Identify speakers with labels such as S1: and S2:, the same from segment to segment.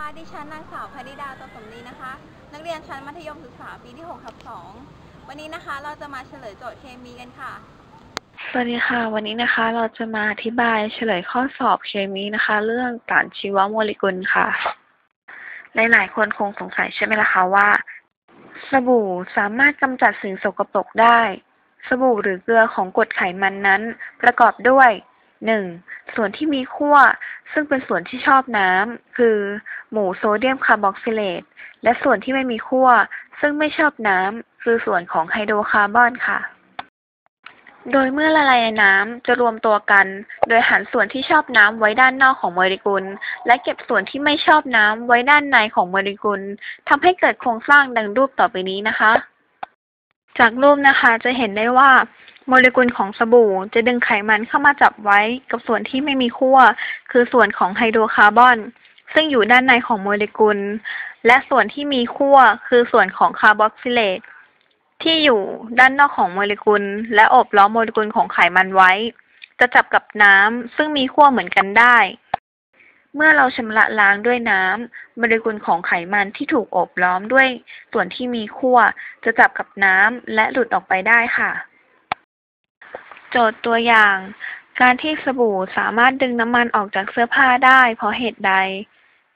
S1: คะดิฉันนางสาวพนิดาตัวสมนีนะคะ นักเรียนชั้นมัธยมศึกษาปีที่6ทับ2วันนี้นะคะเราจะมาเฉลยโจทย์เคมีกันค่ะ
S2: สวัสดีค่ะ วันนี้นะคะเราจะมาอธิบายเฉลยข้อสอบเคมีนะคะ เรื่องสารชีวโมเลกุลค่ะ หลายๆ คนคงสงสัยใช่ไหมล่ะคะว่า สบู่สามารถกำจัดสิ่งสกปรกได้ สบู่หรือเกลือของกรดไขมันนั้น ประกอบด้วย 1. ส่วนที่มีขั้วซึ่งเป็นส่วนที่ชอบน้ำคือ หมู่โซเดียมคาร์บอกซิเลตและส่วนที่ไม่มีขั้วซึ่งไม่ชอบน้ำคือส่วนของไฮโดรคาร์บอนค่ะ โดยเมื่อละลายในน้ำจะรวมตัวกัน โดยหันส่วนที่ชอบน้ำไว้ด้านนอกของโมเลกุล และเก็บส่วนที่ไม่ชอบน้ำไว้ด้านในของโมเลกุลทำให้เกิดโครงสร้างดังรูปต่อไปนี้นะคะ จากรูปนะคะจะเห็นได้ว่า โมเลกุลของสบู่จะดึงไขมันเข้ามาจับไว้กับส่วนที่ไม่มีขั้ว คือส่วนของไฮโดรคาร์บอน ซึ่งอยู่ด้านในของโมเลกุล และส่วนที่มีขั้ว คือส่วนของคาร์บอกซิเลตที่อยู่ด้านนอกของโมเลกุล และอบล้อมโมเลกุลของไขมันไว้ จะจับกับน้ำซึ่งมีขั้วเหมือนกันได้ เมื่อเราชำระล้างด้วยน้ำโมเลกุลของไขมันที่ถูกอบล้อมด้วย ส่วนที่มีขั้วจะจับกับน้ำและหลุดออกไปได้ค่ะ โจทย์ตัวอย่าง การที่สบู่สามารถดึงน้ำมันออกจากเสื้อผ้าได้เพราะเหตุใด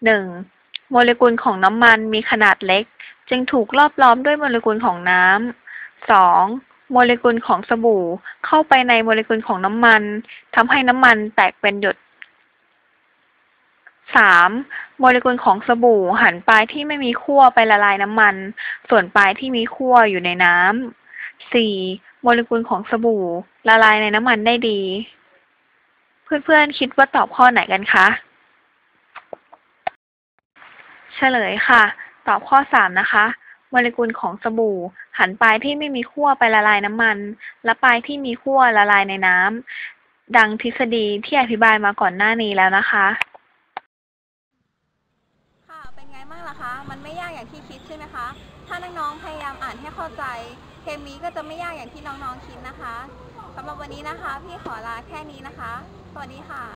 S2: 1. โมเลกุลของน้ำมันมีขนาดเล็ก จึงถูกรอบล้อมด้วยโมเลกุลของน้ำ 2. โมเลกุลของสบู่เข้าไปในโมเลกุลของน้ำมันทำให้น้ำมันแตกเป็นหยด 3. โมเลกุลของสบู่หันปลายที่ไม่มีขั้วไปละลายน้ำมัน ส่วนปลายที่มีขั้วอยู่ในน้ำ 4. โมเลกุลของสบู่ละลายในน้ำมันได้ดี เพื่อนๆคิดว่าตอบข้อไหนกันคะเฉลยค่ะ ตอบข้อสามนะคะโมเลกุลของสบู่ หันปลายที่ไม่มีขั้วไปละลายน้ำมัน และปลายที่มีขั้วละลายในน้ำดังทฤษฎีที่อธิบายมาก่อนหน้านี้แล้วนะคะ
S1: ค่ะ เป็นไงบ้างล่ะคะ มันไม่ยากอย่างที่ คิดใช่ไหมคะ ถ้าน้องๆพยายามอ่านให้เข้าใจเคมีก็จะไม่ยากอย่างที่น้องๆคิดนะคะสำหรับวันนี้นะคะ พี่ขอลาแค่นี้นะคะ สวัสดีค่ะ